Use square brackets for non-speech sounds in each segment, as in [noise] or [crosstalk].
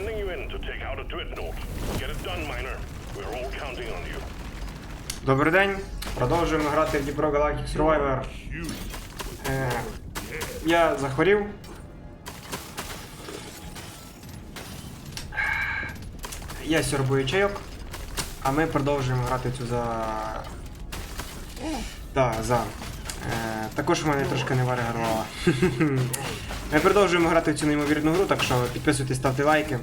sending you in to take out a dreadnought. Get it done, miner. We're all counting on you. Добрий день. Продовжуємо грати в Galactic Survivor. Е, я захворів. Я сьорбую чайок, а ми продовжуємо грати цю за. Да, за. Е, також у мене трошки не голова. [laughs] Ми продовжуємо грати в цю неймовірну гру, так що підписуйтесь, ставте лайки.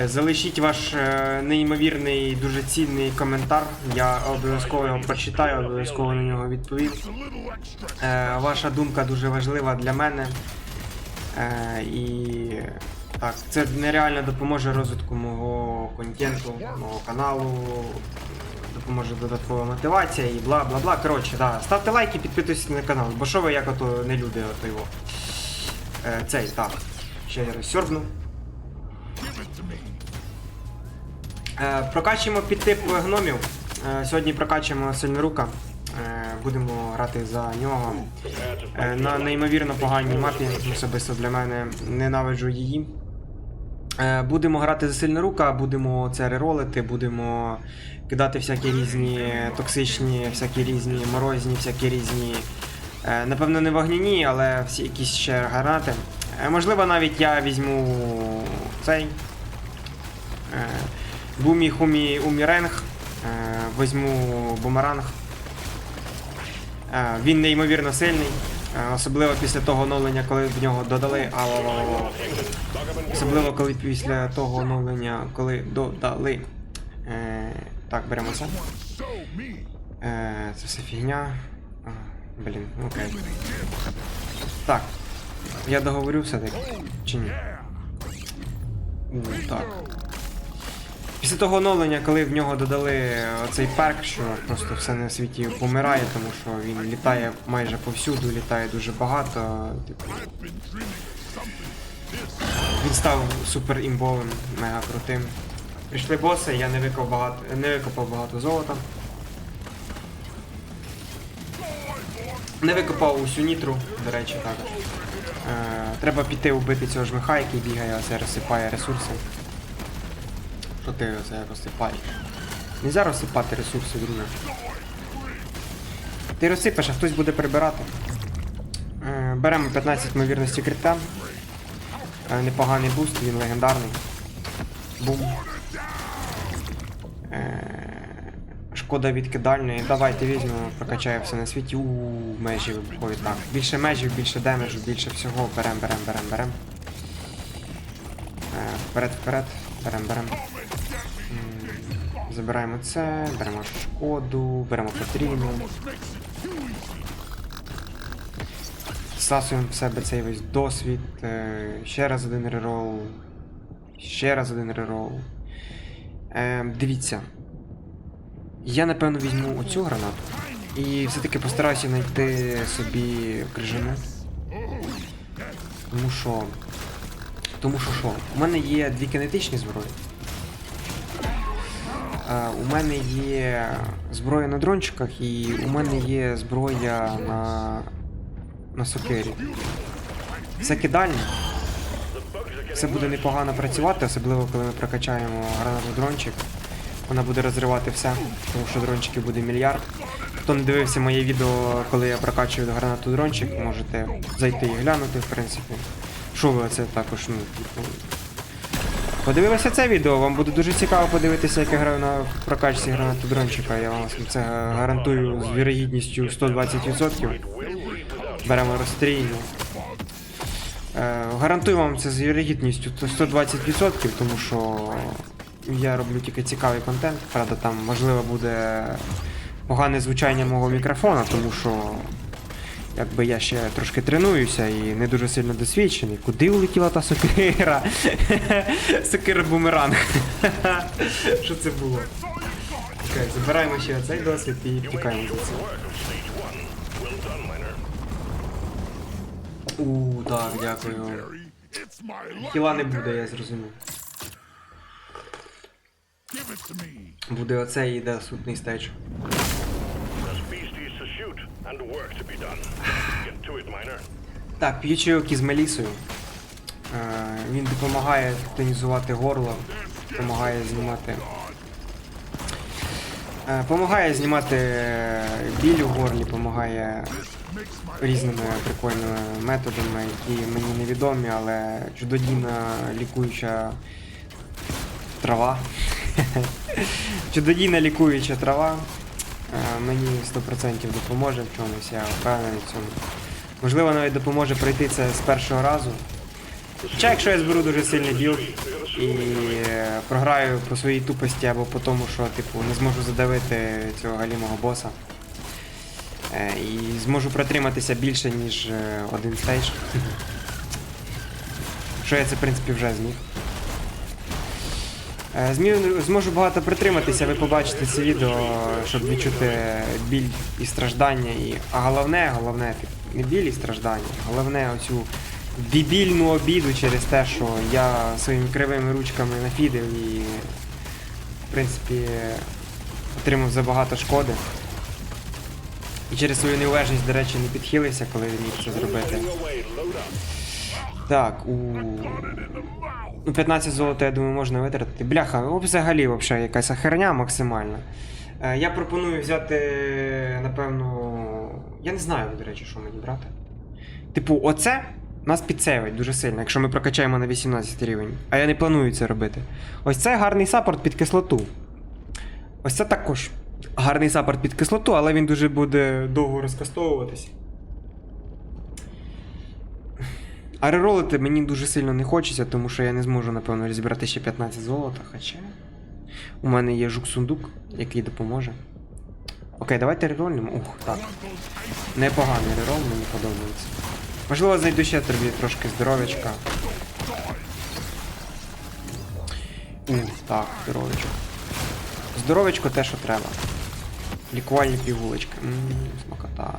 Е, Залишіть ваш е, неймовірний, дуже цінний коментар. Я обов'язково його прочитаю, обов'язково на нього відповім. Е, ваша думка дуже важлива для мене. І так, це нереально допоможе розвитку мого контенту, мого каналу, допоможе додаткова мотивація і бла бла бла. Коротше, да. ставте лайки, підписуйтесь на канал, бо що ви як ото не люди ото його. Е, цей, так. Ще раз сьорбну. Е, Прокачуємо під тип гномів. Е, Сьогодні прокачуємо сильнорука. Е, Будемо грати за нього. На неймовірно поганій мапі, особисто для мене ненавиджу її. Будемо грати за сильнорука, будемо це реролити, будемо кидати всякі різні токсичні, всякі різні морозні, всякі різні. Е, Напевно, не вогняні, але всі якісь ще гранати. Е, Можливо, навіть я візьму цей. Е, Бумі Хумі Уміренг. Возьму бумеранг. Він неймовірно сильний. Особливо після того оновлення, коли в нього додали. Ау-ау-ау. Особливо коли після того оновлення, коли додали. Так, беремо це. Це все фігня. Блін, окей. Так. Я договорю все-таки. Чи ні? У, так. Після того оновлення, коли в нього додали оцей перк, що просто все на світі помирає, тому що він літає майже повсюду, літає дуже багато. Типу. Він став супер імбовим, мега крутим. Прийшли боси, я не викопав багато, не викопав багато золота. Не викопав усю нітру, до речі, також. Е, треба піти вбити цього жмиха, який бігає, оце розсипає ресурси. Що ти оце розсипаєш? Нельзя розсипати ресурси, друже. Ти розсипеш, а хтось буде прибирати. Е, беремо 15 ймовірності крита. Е, непоганий буст, він легендарний. Бум. Е, шкода відкидальної. Давайте візьмемо, прокачаю все на світі. У межі виходить так. Більше межів, більше демеджу, більше всього. Берем, берем, берем, берем. Е, вперед, вперед. Берем, берем. Забираємо це, беремо шкоду, беремо потрібну. Всасуємо в себе цей весь досвід. Е, ще раз один рерол. Ще раз один рерол. Е, дивіться. Я напевно візьму оцю гранату. І все-таки постараюся знайти собі крижану. Тому що. Тому що що? У мене є дві кинетичні зброї. Е, у мене є зброя на дрончиках і у мене є зброя на. на сокирі. Це кидальня. Це буде непогано працювати, особливо коли ми прокачаємо гранату дрончик. Вона буде розривати все, тому що дрончиків буде мільярд. Хто не дивився моє відео, коли я прокачую гранату дрончик, можете зайти і глянути, в принципі. Що ви це також, ну, типу. Подивилися це відео, вам буде дуже цікаво подивитися, як я граю на прокачці гранату дрончика. Я вам це гарантую з вірогідністю 120%. Беремо розстрійну. Е, гарантую вам це з вірогідністю 120%, тому що я роблю тільки цікавий контент. Правда, там можливо буде погане звучання мого мікрофона, тому що якби я ще трошки тренуюся і не дуже сильно досвідчений. Куди улетіла та сокира? [laughs] Сокира бумеранг. [laughs] Що це було? Окей, забираємо ще цей досвід і втікаємо за це. У, так, дякую. Хіла не буде, я зрозумів. Give it to me. Буде оце і йде сутний стейдж. Miner. Так, п'ю чайок із Мелісою. Е, він допомагає тонізувати горло, допомагає знімати. Е, Помагає знімати е, біль у горлі, допомагає різними прикольними методами, які мені невідомі, але чудодійна лікуюча трава. [laughs] чудодійна лікуюча трава е, мені 100% допоможе в чомусь, я впевнений в цьому. Можливо, навіть допоможе пройти це з першого разу. Хоча якщо я зберу дуже сильний білд і е, програю по своїй тупості або по тому, що типу не зможу задавити цього галімого боса. е, І зможу протриматися більше, ніж один стейдж. [laughs] Що я це, в принципі, вже зміг. Е, зможу багато притриматися, ви побачите це відео, щоб відчути біль і страждання. І... А головне, головне, не біль і страждання, головне оцю дебільну обіду через те, що я своїми кривими ручками нафідив і, в принципі, отримав забагато шкоди. І через свою неуважність, до речі, не підхилився, коли він міг це зробити. Так, у. Ну, 15 золота, я думаю, можна витратити. Бляха, о, взагалі якась херня максимальна. Е, я пропоную взяти, напевно. Я не знаю, до речі, що мені брати. Типу, оце нас підсейвить дуже сильно, якщо ми прокачаємо на 18 рівень. А я не планую це робити. Ось це гарний саппорт під кислоту. Ось це також гарний саппорт під кислоту, але він дуже буде довго розкастовуватися. А реролити мені дуже сильно не хочеться, тому що я не зможу, напевно, розібрати ще 15 золота, хоча. У мене є жук-сундук, який допоможе. Окей, давайте рерольнемо. Ух, так. Непоганий рерол, мені подобається. Можливо, знайду ще тобі трошки здоров'ячка. Ух, так, здоров'ячко. Здоров'ячко те, що треба. Лікувальні пігулочки. Ммм, смакота.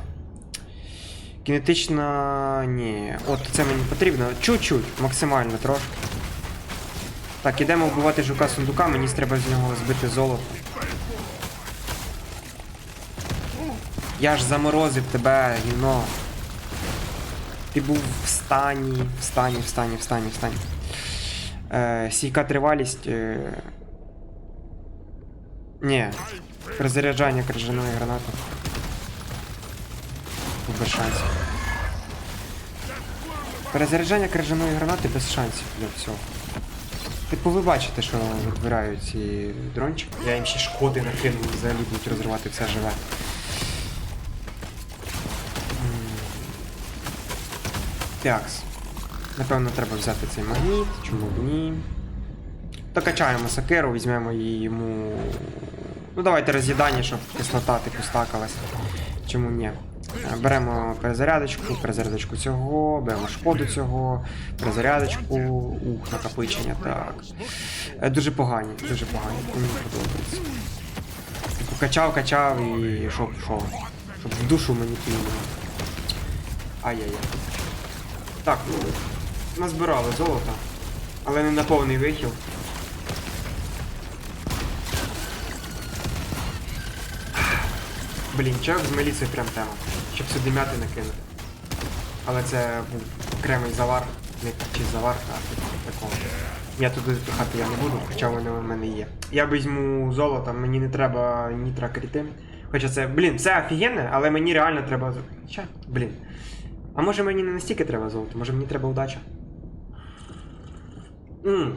Кінетична. Ні. От це мені потрібно. Чуть-чуть, максимально трошки. Так, ідемо вбивати жука сундука, мені треба з нього збити золото. Я ж заморозив тебе, гівно. Ти був в стані, в стані, в стані, в стані, в стані. Е, сійка тривалість. Е... Ні. Перезаряджання крижаної гранати. Без шансів. Перезаряджання крижаної гранати без шансів для всього. Типу ви бачите, що витворяють ці дрончики. Я їм ще шкоди накинув, взагалі будуть розривати все живе. Такс. Напевно, треба взяти цей магніт, чому б ні. Докачаємо сакеру, візьмемо її йому. Ну давайте роз'їдання, щоб кислота типу стакалася. Чому ні? Беремо перезарядочку, перезарядочку цього, беремо шкоду цього, перезарядочку, ух, накопичення, так. Е, Дуже погані, дуже погані, мені подобається. Типу качав, качав і щоб що? Щоб в душу мені кинули. Ай-яй-яй. Так, ну, назбирали золото, але не на повний вихіл. Блін, чак з меліцею прям тема. Щоб сюди м'яти накинути. Але це був окремий завар, не чи завар, а типу такого. Я туди пихати я не буду, хоча воно в мене є. Я візьму золото, мені не треба нітра кріти. Хоча це, блін, це офігенне, але мені реально треба. Хоча, блін. А може мені не настільки треба золото, може мені треба удача. Ммм.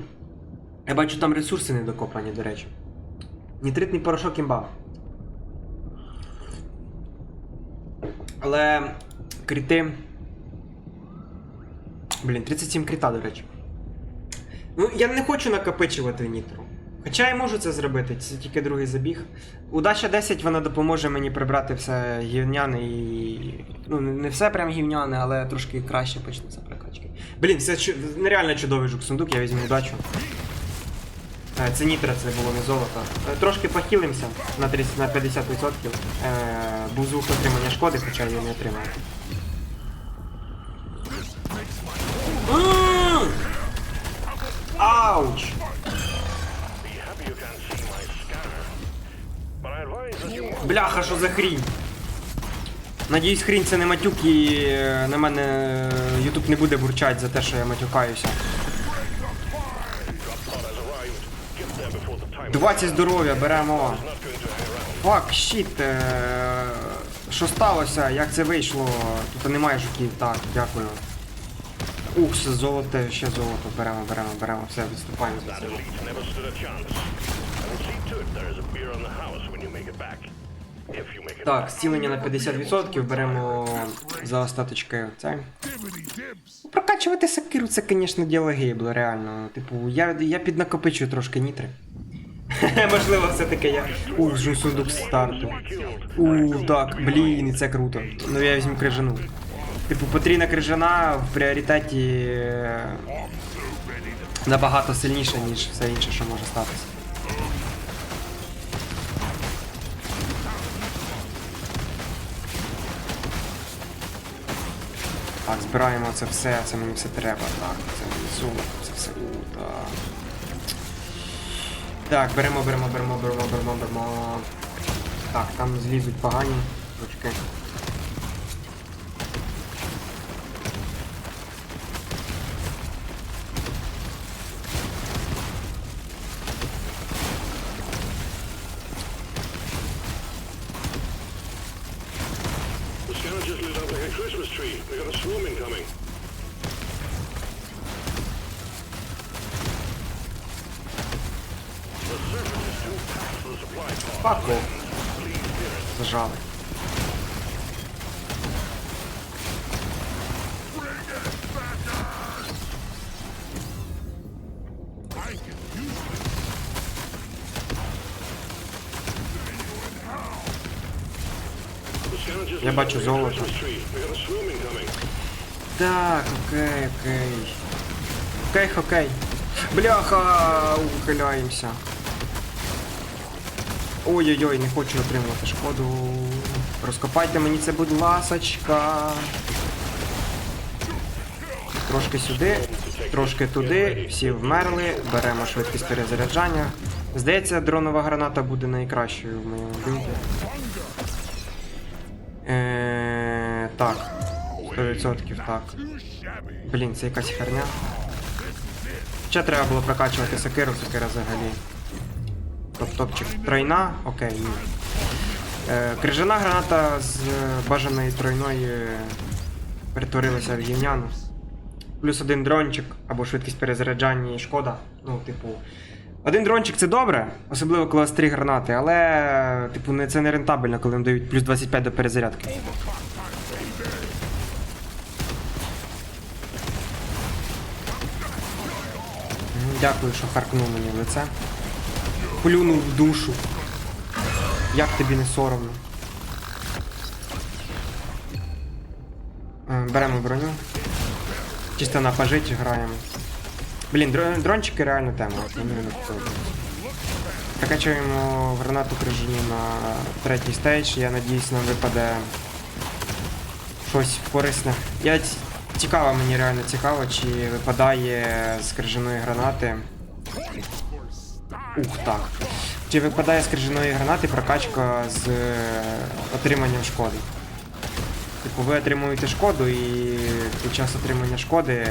Я бачу там ресурси недокопані, до речі. Нітритний порошок імба. Але кріти. Блін, 37 кріта, до речі. Ну, я не хочу накопичувати нітро. Хоча я можу це зробити, це тільки другий забіг. Удача 10 вона допоможе мені прибрати все гівняне і. Ну, не не все прям гівняне, але трошки краще почнеться прокачки. Блін, це чу... нереально чудовий жук сундук, я візьму удачу. Е, Це нітро, це було не золото. Е, Трошки похилимося на 30, на 50%. Е, був звук отримання шкоди, хоча я не отримав. Ауч! Бляха, що за хрінь? Надіюсь, хрінь це не матюк і на мене Ютуб не буде бурчать за те, що я матюкаюся. 20 здоров'я беремо. Фак, щіт. Е... Що сталося? Як це вийшло? Тут немає жуків. Так, дякую. Ух, все золото, ще золото. Беремо, беремо, беремо. Все, відступаємо make it Так, зцілення на 50% беремо за остаточки. Dibbity. Прокачувати сакиру це, звісно, діло гейбло, реально. Типу, я, я піднакопичую трошки нітри. [laughs] Можливо, все-таки я. Ух, жу сундук старту. Ух, так, блін, і це круто. Ну я візьму крижану. Типу, потрійна крижана в пріоритеті е, набагато сильніша, ніж все інше, що може статися. Так, збираємо це все, це мені все треба. Так, це мені золото, це все. У, так. Так, беремо, беремо, беремо, беремо, беремо, беремо. Так, там злізуть погані. Ручки. Я бачу золото. Так, окей, окей. Окей, окей. Бляха! Ухиляємося. Ой-ой-ой, не хочу отримувати шкоду. Розкопайте мені це, будь ласочка. Трошки сюди, трошки туди, всі вмерли, беремо швидкість перезаряджання. Здається, дронова граната буде найкращою в моєму білді. Е, так, 100% так. Блін, це якась херня. Ще треба було прокачувати сокиру, сокира взагалі. Топ-топчик. Тройна? Окей, ні. Е, крижана граната з бажаної тройної перетворилася в гівняну. Плюс один дрончик або швидкість перезаряджання і шкода. Ну, типу. Один дрончик це добре, особливо коли у вас три гранати, але типу не це не рентабельно, коли вам дають плюс 25 до перезарядки. Дякую, що харкнув мені в лице. Плюнув в душу. Як тобі не соромно? Е, Беремо броню. Чисто на пожить граємо. Блін, дро- дрончики реально тема. Прокачуємо гранату крижану на третій стейдж. Я надіюсь, нам випаде щось корисне. Я цікаво, мені реально цікаво, чи випадає з крижаної гранати. Ух так. Чи випадає з крижаної гранати прокачка з е, отриманням шкоди? Типу, ви отримуєте шкоду і під час отримання шкоди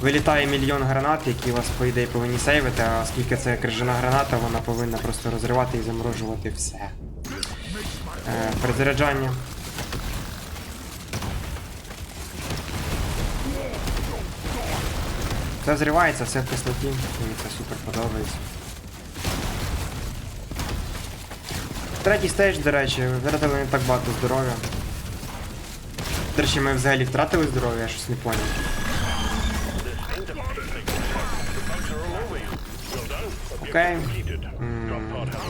вилітає мільйон гранат, які вас, по ідеї, повинні сейвити, а оскільки це крижана граната, вона повинна просто розривати і заморожувати все. Е, перезаряджання. Все зривається, все в кислоті. Мені це супер подобається. Третій стейдж, до речі, втратили не так багато здоров'я. До речі, ми взагалі втратили здоров'я, я щось не поняв. Окей.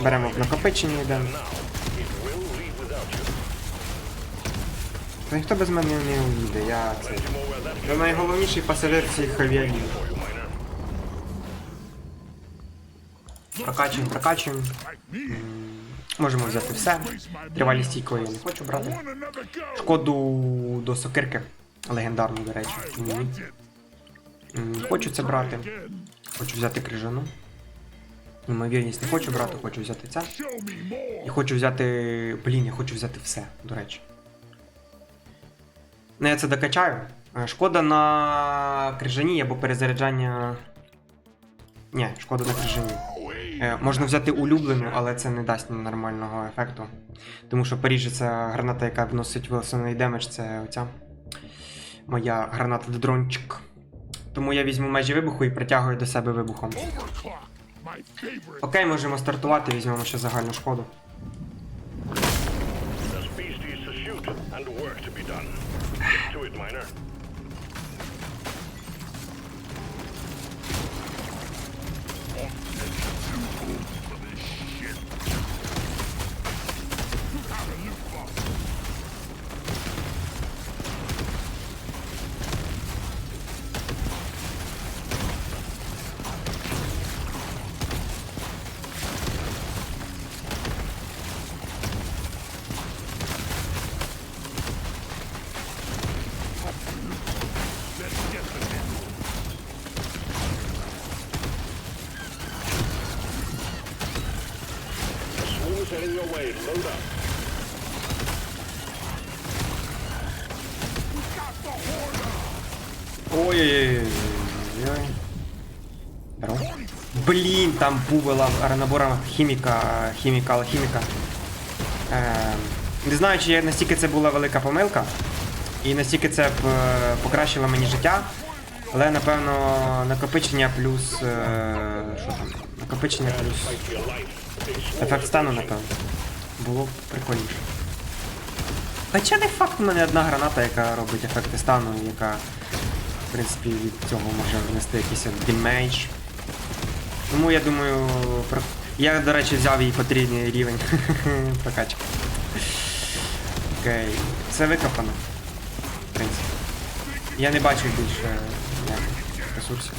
Беремо в накопичення йдемо. Та ніхто без мене не уїде, я це. Я найголовніший пасажир цих авіалів. Прокачуємо, прокачуємо. Можемо взяти все. Тривалість стійкої я не хочу брати. Шкоду до сокирки. Легендарну, до речі. Хочу це брати. Хочу взяти крижану. Ймовірність не хочу брати, хочу взяти це. І хочу взяти. Блін, я хочу взяти все, до речі. Ну, я це докачаю. Е, Шкода на крижані або перезаряджання Ні, шкода на крижині. Е, можна взяти улюблену, але це не дасть нормального ефекту. Тому що поріжеться граната, яка вносить вилсоний демедж, це оця моя граната дрончик. Тому я візьму межі вибуху і притягую до себе вибухом. Окей, можемо стартувати, візьмемо ще загальну шкоду. There's Ой-ой-ой. Здорово. Блін, там бувала набора хіміка, хіміка, алхіміка. Е, не знаю, чи настільки це була велика помилка, і настільки це б покращило мені життя. Але напевно накопичення плюс. Що там? Накопичення плюс. Ефект стану, напевно. Було б прикольніше. Хоча не факт, у мене одна граната, яка робить ефекти стану, яка, в принципі, від цього може внести якийсь демедж. Тому я думаю, я, до речі, взяв їй потрібний рівень [laughs] прокачки. Окей. Все викопано. В принципі. Я не бачу більше ресурсів.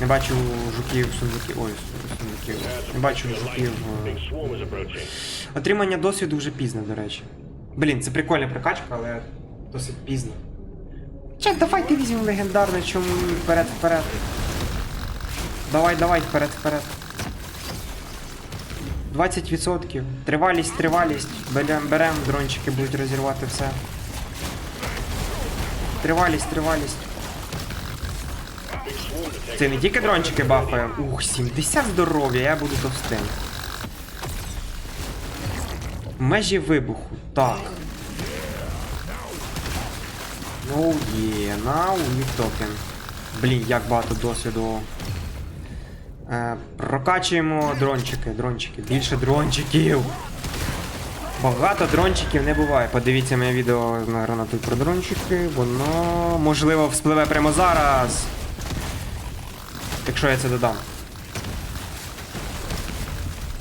Не бачу жуків, сундуків. Ой, сундуків. Не бачу жуків. е. Отримання досвіду вже пізно, до речі. Блін, це прикольна прокачка, але досить пізно. Че, давайте візьмемо легендарне, чому вперед, вперед. Давай, давай, вперед, вперед. 20%. Тривалість, тривалість. Берем, берем, дрончики будуть розірвати все. Тривалість, тривалість. Це не тільки дрончики бафає. Ух, 70 здоров'я, я буду товстим. Межі вибуху. Так. Ну є, we talking. Блін, як багато досвіду. Е, прокачуємо дрончики, дрончики. Більше дрончиків. Багато дрончиків не буває. Подивіться моє відео на гранату про дрончики. Воно можливо вспливе прямо зараз. Якщо я це додам.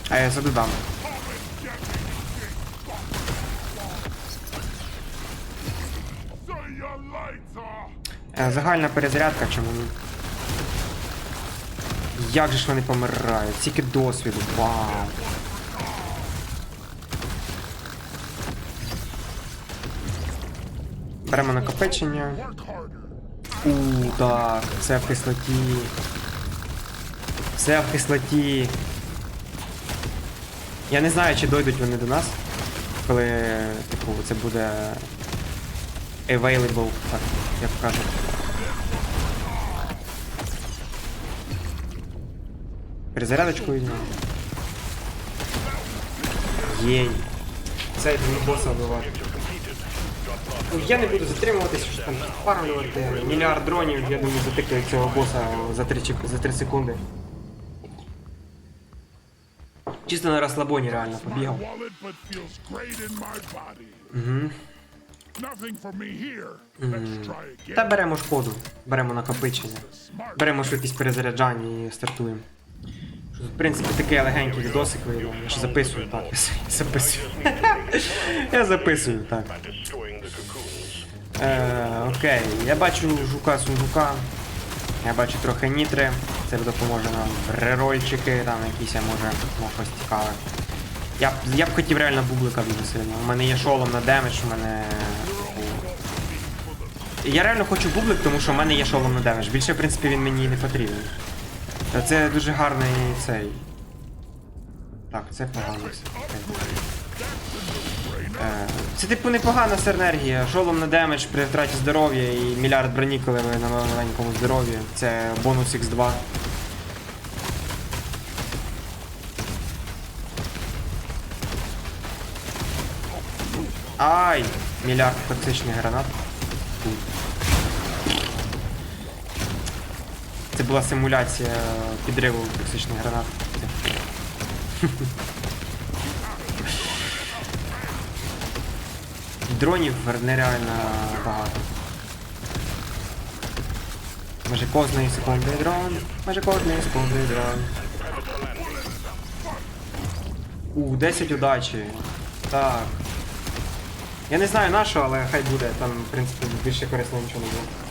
А я це додам. Е, Загальна перезарядка, чому ні? Як же ж вони помирають? Тільки досвіду. Вау. Беремо накопичення. У, так, все в кислоті. Все в кислоті. Я не знаю, чи дойдуть вони до нас, коли, типу, це буде available, так, як кажуть. Перезарядочку візьмемо. Єй. Це йду боса вбивати. Ну, Я не буду затримуватися, що там підпарювати. Мільярд дронів, я думаю, затикаю цього боса за 3, за 3 секунди. Чисто на розслабоні реально. Угу. Try Та беремо шкоду, беремо накопичення, беремо швидкість перезаряджання і стартуємо. В принципі, такий легенький відосик вийде. Я ще записую, так. Записую. [laughs] Я записую, так. Е, окей, я бачу жука сундука. Я бачу трохи нітри. Це допоможе нам рерольчики, там якісь я може ну, щось цікаве. Я б, я б хотів реально бублика дуже сильно. У мене є шолом на демедж, у мене. Я реально хочу бублик, тому що в мене є шолом на демедж. Більше, в принципі, він мені не потрібен. Та це дуже гарний цей. Так, це погано. Е, це типу непогана синергія. Жолом на демедж при втраті здоров'я і мільярд броні, коли ви на маленькому здоров'ї. Це бонус Х2. Ай! Мільярд токсичних гранат. Це була симуляція підриву токсичних гранат. Дронів нереально багато. Майже кожної секунди дрон. Майже кожної секунди дрон. У, 10 удачі. Так. Я не знаю на але хай буде. Там, в принципі, більше корисно нічого не було.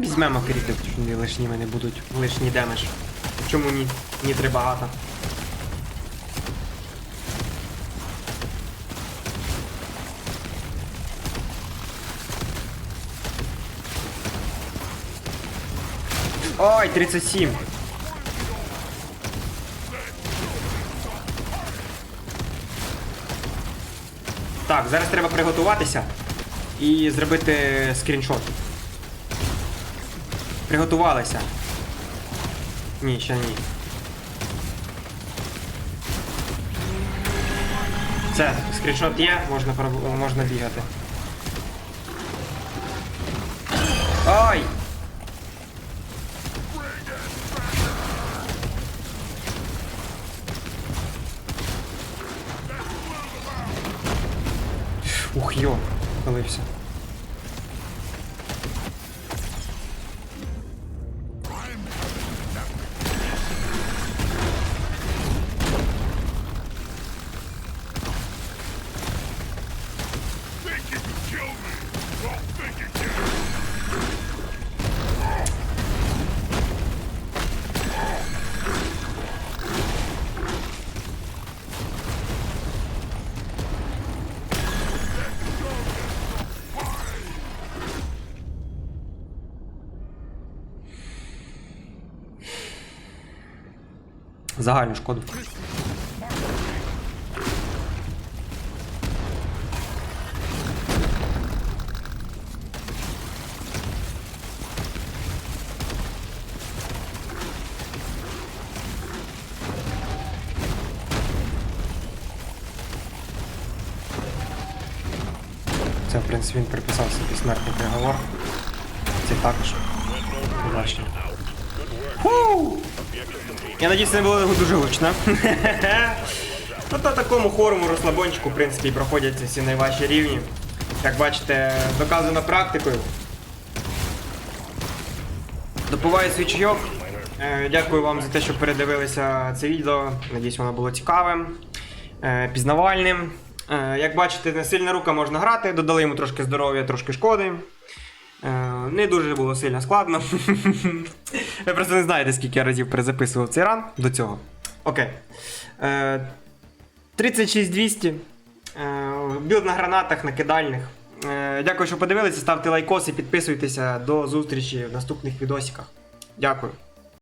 Візьмемо кріпів, не лишні мене будуть. Лишній демедж. Чому ні? Ні три багато. Ой, 37. Так, зараз треба приготуватися і зробити скріншот. Приготувалися. Ні, ще ні. Все, скріншот є, можна, можна бігати. Ой! Загальну шкоду. Це, в принципі, він приписав собі смертний приговор. Це також. Побачимо. Фу! Я надіюсь, не було дуже гучно. [laughs] От на такому хорому розслабончику, в принципі, проходять всі найважчі рівні. Як бачите, доказано практикою. Допиваю свій чайок. Е, Дякую вам за те, що передивилися це відео. Надіюсь, воно було цікавим, е, пізнавальним. Е, Як бачите, не сильна рука можна грати, додали йому трошки здоров'я, трошки шкоди. Е, Не дуже було сильно складно. [laughs] Ви просто не знаєте, скільки я разів перезаписував цей ран до цього. Окей. Е, 36200. Е, Білд на гранатах, на кидальних. Е, Дякую, що подивилися. Ставте лайкоси, підписуйтеся. До зустрічі в наступних відосиках. Дякую.